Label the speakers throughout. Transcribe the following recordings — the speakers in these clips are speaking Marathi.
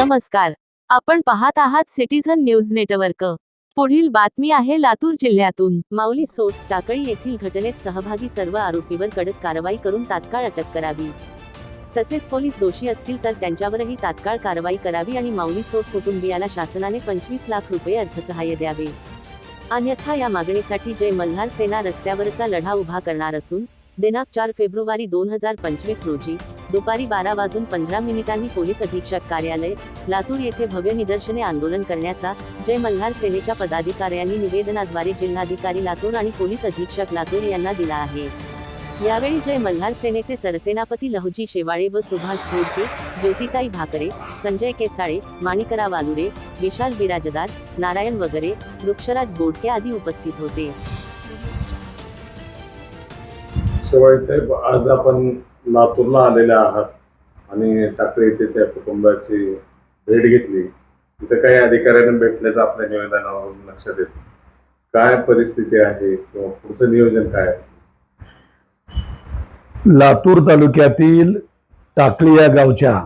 Speaker 1: नमस्कार. आपण पाहत आहात सिटीझन न्यूज नेटवर्क. पुढील बातमी आहे लातूर जिल्ह्यातून.
Speaker 2: माऊली सोट टाकळी येथील घटनेत सहभागी सर्व आरोपीवर कडक कारवाई करून तात्काळ अटक करावी. तसेच पोलीस दोषी असतील तर त्यांच्यावरही तात्काळ कारवाई करावी आणि माऊली सोट कुटुंबियाला शासनाने पंचवीस लाख रुपये अर्थसहाय्य द्यावे. अन्यथा या मागणीसाठी जय मल्हार सेना रस्त्यावरचा लढा उभा करणार असून दिनांक चार फेब्रुवारी दोन हजार पंचवीस रोजी दुपारी बारा वाजून पंधरा मिनिटांनी पोलीस अधीक्षक कार्यालय लातूर येथे भव्य निदर्शने आंदोलन करण्याचा जय मल्हार सेनेच्या पदाधिकाऱ्यांनी निवेदनाद्वारे जिल्हाधिकारी लातूर आणि पोलीस अधीक्षक लातूर यांना दिला आहे. यावेळी जय मल्हार सेनेचे सरसेनापती लहुजी शेवाळे व सुभाष घोडके ज्योतिताई भाकरे संजय केसाळे माणिकरा वालुरे विशाल बिराजदार नारायण वगैरे वृक्षराज बोडके आदी उपस्थित होते.
Speaker 3: शेवाळे साहेब आज आपण लातूरला आलेले आहात आणि ठाकरे येथे त्या कुटुंबाची भेट घेतली. इथं काही अधिकाऱ्यांना भेटल्याचं आपल्या निवेदनावरून लक्षात येत. काय परिस्थिती आहे किंवा पुढचं नियोजन काय आहे?
Speaker 4: लातूर तालुक्यातील टाकळी या गावच्या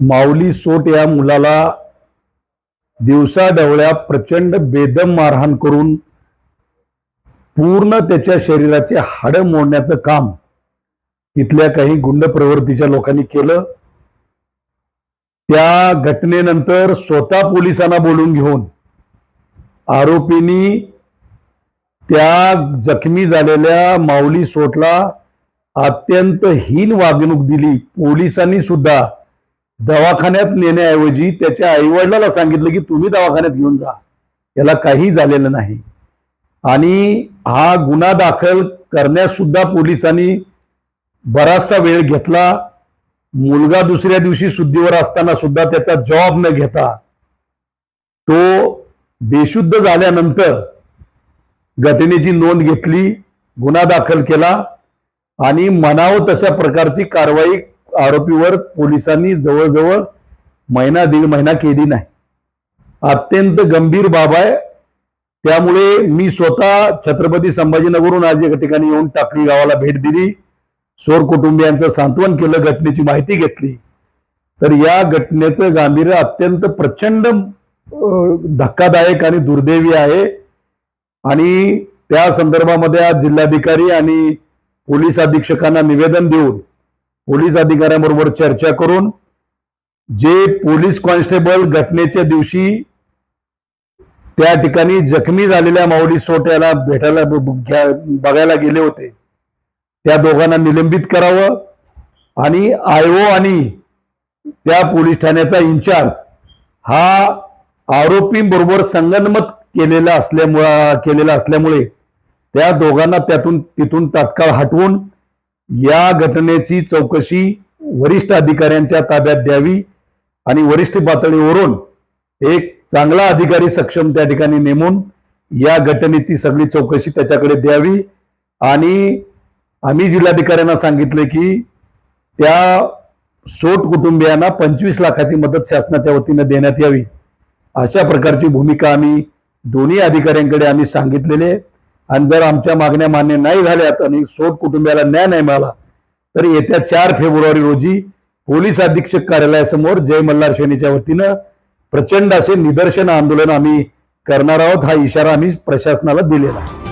Speaker 4: माऊली सोट या मुलाला दिवसा डवळ्या प्रचंड बेदम मारहाण करून पूर्ण त्याच्या शरीराचे हाडं मोडण्याचं काम तिथल्या काही गुंड प्रवृत्तीच्या लोकांनी केलं. त्या घटनेनंतर स्वतः पोलिसांना बोलून घेऊन आरोपींनी त्या जखमी झालेल्या माऊली सोटला अत्यंत हीन वागणूक दिली. पोलिसांनी सुद्धा दवाखान्यात नेण्याऐवजी त्याच्या आईवडिलाला सांगितलं की तुम्ही दवाखान्यात घेऊन जा. याला काही झालेलं नाही. आणि हा गुन्हा दाखल करण्यास सुद्धा पोलिसांनी बराचसा वेळ घेतला मुलगा दुसऱ्या दिवशी शुद्धीवर असताना सुद्धा त्याचा जॉब न घेता तो बेशुद्ध झाल्यानंतर घटनेची नोंद घेतली गुन्हा दाखल केला आणि म्हणावं तशा प्रकारची कारवाई आरोपीवर पोलिसांनी जवळजवळ महिना दीड महिना केली नाही. अत्यंत गंभीर बाब आहे. त्यामुळे मी स्वतः छत्रपती संभाजीनगरहून आज एका ठिकाणी येऊन टाकळी गावाला भेट दिली. सोर कुटुंबियांचं सांत्वन केलं घटनेची माहिती घेतली. तर या घटनेचं गांभीर्य अत्यंत प्रचंड धक्कादायक आणि दुर्दैवी आहे. आणि त्या संदर्भामध्ये आज जिल्हाधिकारी आणि पोलीस अधीक्षकांना निवेदन देऊन पोलीस अधिकाऱ्यांबरोबर चर्चा करून जे पोलीस कॉन्स्टेबल घटनेच्या दिवशी त्या ठिकाणी जखमी झालेल्या माऊली सोट्याला भेटायला बघायला गेले होते. त्या दोघांना निलंबित करावं आणि आय ओ आणि त्या पोलीस ठाण्याचा इन्चार्ज हा आरोपींबरोबर संगनमत केलेला असल्यामुळं केलेला असल्यामुळे त्या दोघांना त्यातून तिथून तात्काळ हटवून या घटनेची चौकशी वरिष्ठ अधिकाऱ्यांच्या ताब्यात द्यावी आणि वरिष्ठ पातळीवरून एक चांगला अधिकारी सक्षम त्या ठिकाणी नेमून या घटनेची सगळी चौकशी त्याच्याकडे द्यावी आणि आम्ही जिल्हाधिकाऱ्यांना सांगितले की त्या सोट कुटुंबियांना पंचवीस लाखाची मदत शासनाच्या वतीनं देण्यात यावी. अशा प्रकारची भूमिका आम्ही दोन्ही अधिकाऱ्यांकडे आम्ही सांगितलेले आणि जर आमच्या मागण्या मान्य नाही झाल्यात आणि सोट कुटुंबियाला न्याय नाही मिळाला तर येत्या चार फेब्रुवारी रोजी पोलीस अधीक्षक कार्यालयासमोर जय मल्हार सेनेच्या वतीनं प्रचंड असे निदर्शन आंदोलन आम्ही करणार आहोत. हा इशारा आम्ही प्रशासनाला दिलेला आहे.